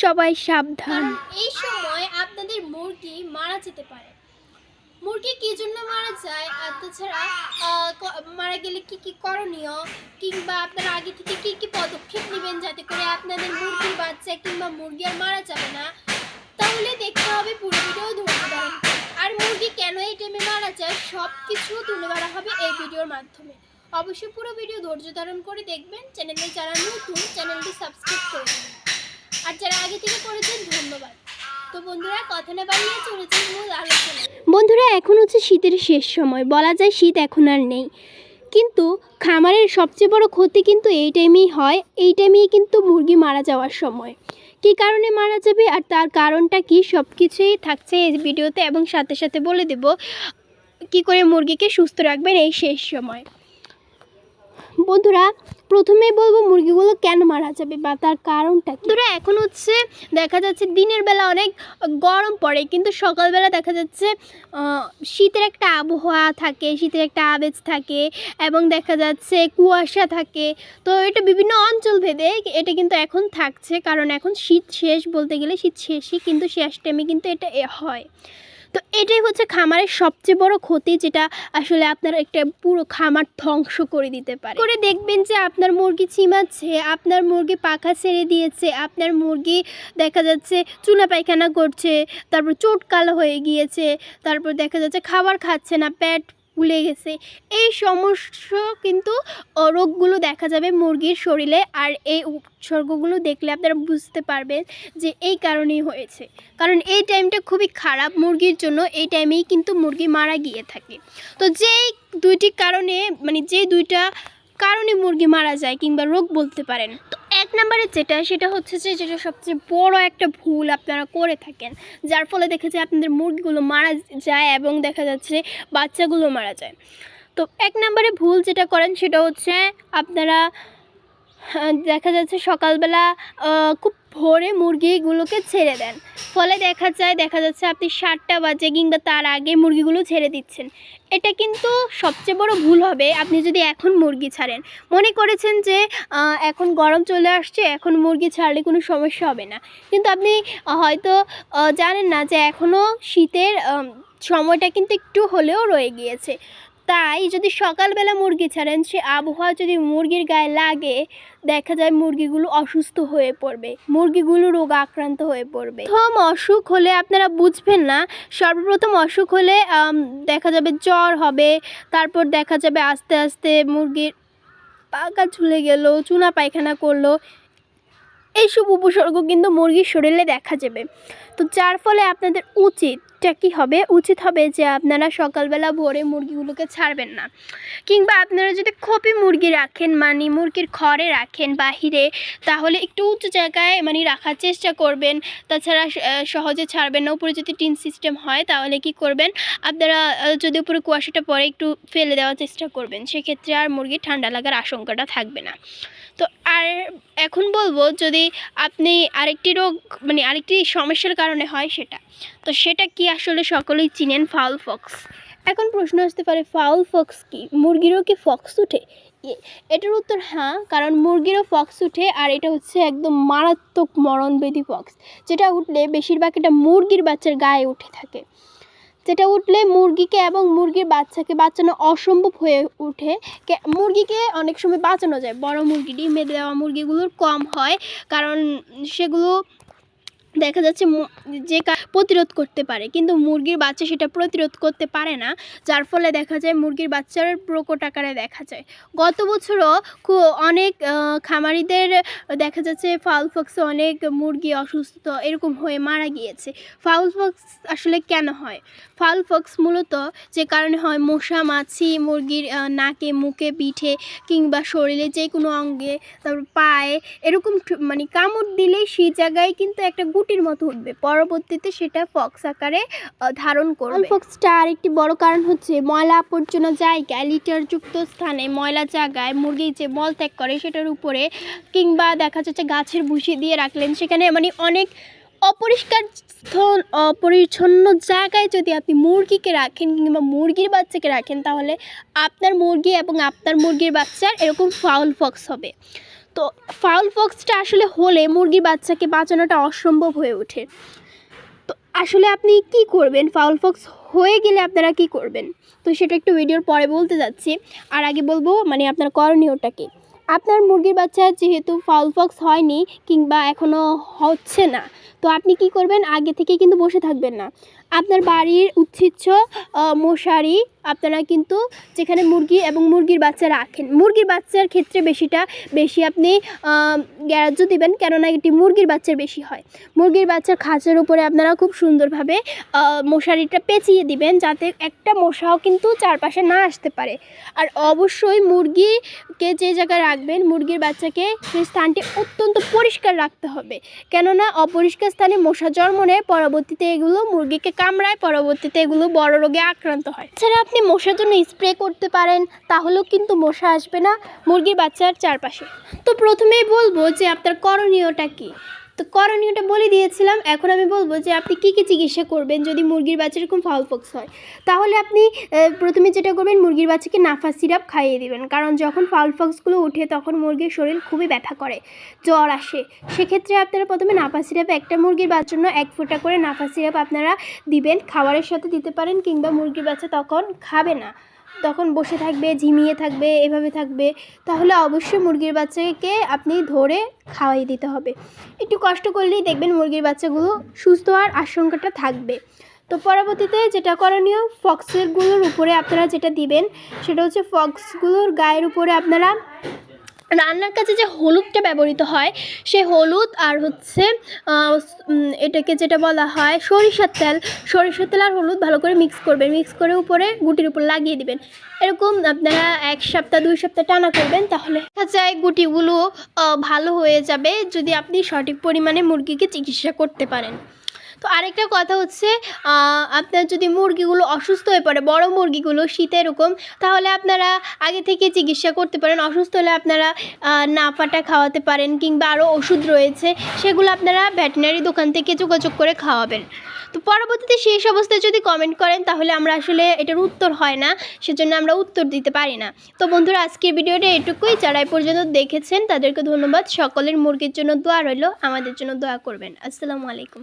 সবাই সাবধান। এই সময় আপনাদের মুরগি মারা যেতে পারে। মুরগি কি জন্য মারা যায়? আর তাছাড়া মারা গেলে কি কি করণীয়? কিংবা আপনারা আগে থেকে কি কি পদক্ষেপ নেবেন যাতে করে আপনাদের মুরগির বাচ্চা কিংবা মুরগি আর মারা যাবে না? তাহলে দেখতে হবে পুরো ভিডিও ধারণ আর মুরগি কেন এই টাইমে মারা যায়? সব কিছু তুলে ধরা হবে এই ভিডিওর মাধ্যমে। অবশ্যই পুরো ভিডিও ধৈর্য ধারণ করে দেখবেন। চ্যানেলে যারা নতুন, চ্যানেলটি সাবস্ক্রাইব করে দেবেন। আর যারা আগে থেকে করেছেন? ধন্যবাদ। তো বন্ধুরা, কথা না বাড়িয়ে চলেছে মূল আলোচনা। বন্ধুরা, এখন হচ্ছে শীতের শেষ সময়। বলা যায় শীত এখন আর নেই। কিন্তু খামারের সবচেয়ে বড় ক্ষতি কিন্তু এই টাইমেই হয়। এই টাইমেই কিন্তু মুরগি মারা যাওয়ার সময়। কী কারণে মারা যাবে আর তার কারণটা কি সব কিছুই থাকছে এই ভিডিওতে। এবং সাথে সাথে বলে দেব, কি করে মুরগিকে সুস্থ রাখবেন এই শেষ সময়। বন্ধুরা, প্রথমেই বলব মুরগিগুলো কেন মারা যাবে বা তার কারণটা বন্ধুরা, এখন হচ্ছে দেখা যাচ্ছে দিনের বেলা অনেক গরম পড়ে, কিন্তু সকালবেলা দেখা যাচ্ছে শীতের একটা আবহাওয়া থাকে, শীতের একটা আবেজ থাকে, এবং দেখা যাচ্ছে কুয়াশা থাকে। তো এটা বিভিন্ন অঞ্চল ভেদে এটা কিন্তু এখন থাকছে, কারণ এখন শীত শেষ বলতে গেলে শীত শেষই কিন্তু শেষ টাইমে কিন্তু এটা হয়। তো এটাই হচ্ছে খামারের সবচেয়ে বড় ক্ষতি, যেটা আসলে আপনার একটা পুরো খামার ধ্বংস করে দিতে পারে। করে দেখবেন যে আপনার মুরগি চিমাচ্ছে, আপনার মুরগি পাখা ছেড়ে দিয়েছে, আপনার মুরগি দেখা যাচ্ছে চুলা পায়খানা করছে, তারপর চোট কালো হয়ে গিয়েছে, তারপর দেখা যাচ্ছে খাবার খাচ্ছে না, পেট ফুলে গেছে। এই সমস্যা কিন্তু রোগগুলো দেখা যাবে মুরগির শরীরে আর এই উপসর্গগুলো দেখলে আপনারা বুঝতে পারবেন যে এই কারণেই হয়েছে। কারণ এই টাইমটা খুবই খারাপ মুরগির জন্য, এই টাইমেই কিন্তু মুরগি মারা গিয়ে থাকে। তো যেই দুইটি কারণে মানে যে দুইটা কারণে মুরগি মারা যায় কিংবা রোগ বলতে পারেন নম্বরে যেটা, সেটা হচ্ছে যে, যেটা সবচেয়ে বড় একটা ভুল আপনারা করে থাকেন। যার ফলে দেখা যায় আপনাদের মুরগিগুলো মারা যায় এবং দেখা যাচ্ছে বাচ্চাগুলো মারা যায়। তো এক নম্বরে ভুল যেটা করেন, সেটা হচ্ছে আপনারা দেখা যাচ্ছে সকালবেলা খুব ভোরে মুরগিগুলোকে ছেড়ে দেন। ফলে দেখা যায়, দেখা যাচ্ছে আপনি সাতটা বাজে কিংবা তার আগে মুরগিগুলো ছেড়ে দিচ্ছেন। এটা কিন্তু সবচেয়ে বড় ভুল হবে, আপনি যদি এখন মুরগি ছাড়েন। মনে করেছেন যে এখন গরম চলে আসছে, এখন মুরগি ছাড়লে কোনো সমস্যা হবে না। কিন্তু আপনি হয়তো জানেন না যে এখনও শীতের সময়টা কিন্তু একটু হলেও রয়ে গিয়েছে। তাই যদি সকালবেলা মুরগি ছাড়েন, সে আবহাওয়া যদি মুরগির গায়ে লাগে, দেখা যায় মুরগিগুলো অসুস্থ হয়ে পড়বে। মুরগিগুলো রোগ আক্রান্ত হয়ে পড়বে। প্রথম অসুখ হলে আপনারা বুঝবেন না। সর্বপ্রথম অসুখ হলে দেখা যাবে জ্বর হবে, তারপর দেখা যাবে আস্তে আস্তে মুরগির পাকা ঝুলে গেল, চুনা পায়খানা করল। এইসব উপসর্গ কিন্তু মুরগির শরীরে দেখা যাবে। তো যার ফলে আপনাদের উচিতটা কী হবে? উচিত হবে যে আপনারা সকালবেলা ভোরে মুরগিগুলোকে ছাড়বেন না। কিংবা আপনারা যদি খোপি মুরগি রাখেন মানে মুরগির ঘরে রাখেন বাহিরে, তাহলে একটু উঁচু জায়গায় মানে রাখার চেষ্টা করবেন। তাছাড়া সহজে ছাড়বেন না। উপরে যদি টিন সিস্টেম হয়, তাহলে কি করবেন? আপনারা যদি উপরে কুয়াশাটা পরে একটু ফেলে দেওয়ার চেষ্টা করবেন। সেক্ষেত্রে আর মুরগির ঠান্ডা লাগার আশঙ্কাটা থাকবে না। তো আর এখন বলব যদি আপনি আরেকটি রোগ মানে আরেকটি সমস্যার কারণে হয় সেটা, তো সেটা কি আসলে সকলেই চিনেন ফাউল ফক্স? এখন প্রশ্ন আসতে পারে, ফাউল ফক্স কি? মুরগিরও কি ফক্স উঠে? এটার উত্তর হ্যাঁ কারণ মুরগিরও ফক্স উঠে আর এটা হচ্ছে একদম মারাত্মক মরণবেদী ফক্স, যেটা উঠলে বেশিরভাগ এটা মুরগির বাচ্চার গায়ে উঠে থাকে। যেটা উঠলে মুরগিকে এবং মুরগির বাচ্চাকে বাঁচানো অসম্ভব হয়ে উঠে। মুরগিকে অনেক সময় বাঁচানো যায়। বড় মুরগি, ডিমে দেওয়া মুরগিগুলোর কম হয়। কারণ সেগুলো দেখা যাচ্ছে যে প্রতিরোধ করতে পারে। কিন্তু মুরগির বাচ্চা সেটা প্রতিরোধ করতে পারে না, যার ফলে দেখা যায় মুরগির বাচ্চার প্রকট আকারে দেখা যায়। গত বছরও খুব অনেক খামারিদের দেখা যাচ্ছে ফাউল ফক্সে অনেক মুরগি অসুস্থ এরকম হয়ে মারা গিয়েছে। ফাউল ফক্স আসলে কেন হয়? ফাউল ফক্স মূলত যে কারণে হয় মশা, মাছি, মুরগির নাকে, মুখে, পিঠে কিংবা শরীরে যে কোনো অঙ্গে, তারপর পায়ে এরকম মানে কামড় দিলেই সেই জায়গায় কিন্তু একটা গুটির মতো উঠবে। পরবর্তীতে সেটা ফক্স আকারে ধারণ করবে। ফক্সটা আরেকটি বড় কারণ হচ্ছে ময়লা আবর্জনা জায়গায় লিটারযুক্ত স্থানে ময়লা জায়গায় মুরগি যে মল ত্যাগ করে সেটার উপরে কিংবা দেখা যাচ্ছে গাছের ভুসি দিয়ে রাখলেন সেখানে মানে অনেক অপরিষ্কার স্থান অপরিচ্ছন্ন জায়গায় যদি আপনি মুরগিকে রাখেন কিংবা মুরগির বাচ্চাকে রাখেন তাহলে আপনার মুরগি এবং আপনার মুরগির বাচ্চার এরকম ফাউল ফক্স হবে। তো ফাউল ফক্সটা আসলে হলে মুরগির বাচ্চাকে বাঁচানোটা অসম্ভব হয়ে ওঠে। আসলে আপনি কি করবেন? ফাউল ফক্স হয়ে গেলে আপনারা কি করবেন? তো সেটা একটু ভিডিওর পরে বলতে যাচ্ছি। আর আগে বলব মানে আপনার করণীয়টা কি আপনার মুরগির বাচ্চা যেহেতু ফাউল ফক্স হয়নি কিংবা এখনও হচ্ছে না, তো আপনি কি করবেন? আগে থেকে কিন্তু বসে থাকবেন না। আপনার বাড়ির উচ্ছিচ্ছ মশারি আপনারা কিন্তু যেখানে মুরগি এবং মুরগির বাচ্চা রাখেন। মুরগির বাচ্চার ক্ষেত্রে বেশিটা, বেশি আপনি গ্রাহ্য দিবেন, কেননা এটি মুরগির বাচ্চার বেশি হয়। মুরগির বাচ্চার খাঁচার উপরে আপনারা খুব সুন্দরভাবে মশারিটা পেঁচিয়ে দিবেন যাতে একটা মশাও কিন্তু চারপাশে না আসতে পারে। আর অবশ্যই মুরগিকে যে জায়গায় রাখবেন, মুরগির বাচ্চাকে সেই স্থানটি অত্যন্ত পরিষ্কার রাখতে হবে। কেননা অপরিষ্কার স্থানে মশা জন্ম নেয়, পরবর্তীতে এগুলো মুরগিকে কামড়ায়, পরবর্তীতে এগুলো বড় রোগে আক্রান্ত হয়। এছাড়া আপনি মশার জন্য স্প্রে করতে পারেন, তাহলেও কিন্তু মশা আসবে না মুরগির বাচ্চার চারপাশে। তো প্রথমেই বলব যে আপনার করণীয়টা কী? তো করণীয়টা বলে দিয়েছিলাম। এখন আমি বলব যে আপনি কী কী চিকিৎসা করবেন যদি মুরগির বাচ্চা এরকম ফাউল হয়? তাহলে আপনি প্রথমে যেটা করবেন, মুরগির বাচ্চাকে নাফা সিরাপ খাইয়ে দিবেন। কারণ যখন ফাউল ফক্সগুলো উঠে তখন মুরগির শরীর খুবই ব্যথা করে, জ্বর আসে। সেক্ষেত্রে আপনারা প্রথমে নাফা সিরাপ, একটা মুরগির বাচ্চার জন্য এক ফোঁটা করে নাফা সিরাপ আপনারা দিবেন। খাবারের সাথে দিতে পারেন, কিংবা মুরগির বাচ্চা তখন খাবে না। তখন বসে থাকবে, ঝিমিয়ে থাকবে, এভাবে থাকবে, তাহলে অবশ্যই মুরগির বাচ্চাকে আপনি ধরে খাওয়াই দিতে হবে। একটু কষ্ট করলেই দেখবেন মুরগির বাচ্চাগুলো সুস্থ হওয়ার আশঙ্কাটা থাকবে। তো পরবর্তীতে যেটা করণীয় ফক্সেরগুলোর উপরে আপনারা যেটা দিবেন, সেটা হচ্ছে ফক্সগুলোর গায়ের উপরে আপনারা রান্নার কাছে যে হলুদটা ব্যবহৃত হয়, সে হলুদ আর হচ্ছে এটাকে যেটা বলা হয় সরিষার তেল। সরিষার তেল আর হলুদ ভালো করে মিক্স করবেন। মিক্স করে উপরে গুটির উপর লাগিয়ে দিবেন। এরকম আপনারা এক সপ্তাহ, দুই সপ্তাহ টানা করবেন তাহলে দেখা যায় গুটিগুলো ভালো হয়ে যাবে যদি আপনি সঠিক পরিমাণে মুরগিকে চিকিৎসা করতে পারেন। তো আরেকটা কথা হচ্ছে আপনার যদি মুরগিগুলো অসুস্থ হয়ে পড়ে, বড় মুরগিগুলো শীতে এরকম, তাহলে আপনারা আগে থেকে চিকিৎসা করতে পারেন। অসুস্থ হলে আপনারা নাফাটা খাওয়াতে পারেন কিংবা আরও ওষুধ রয়েছে, সেগুলো আপনারা ভেটেনারি দোকান থেকে যোগাযোগ করে খাওয়াবেন। তো পরবর্তীতে সেই অবস্থায় যদি কমেন্ট করেন, তাহলে আমরা আসলে এটার উত্তর হয় না, সেজন্য আমরা উত্তর দিতে পারি না। তো বন্ধুরা, আজকের ভিডিওটা এটুকুই। যারা পর্যন্ত দেখেছেন, তাদেরকে ধন্যবাদ। সকলের মুরগির জন্য দোয়া রইল, আমাদের জন্য দোয়া করবেন। আসসালামু আলাইকুম।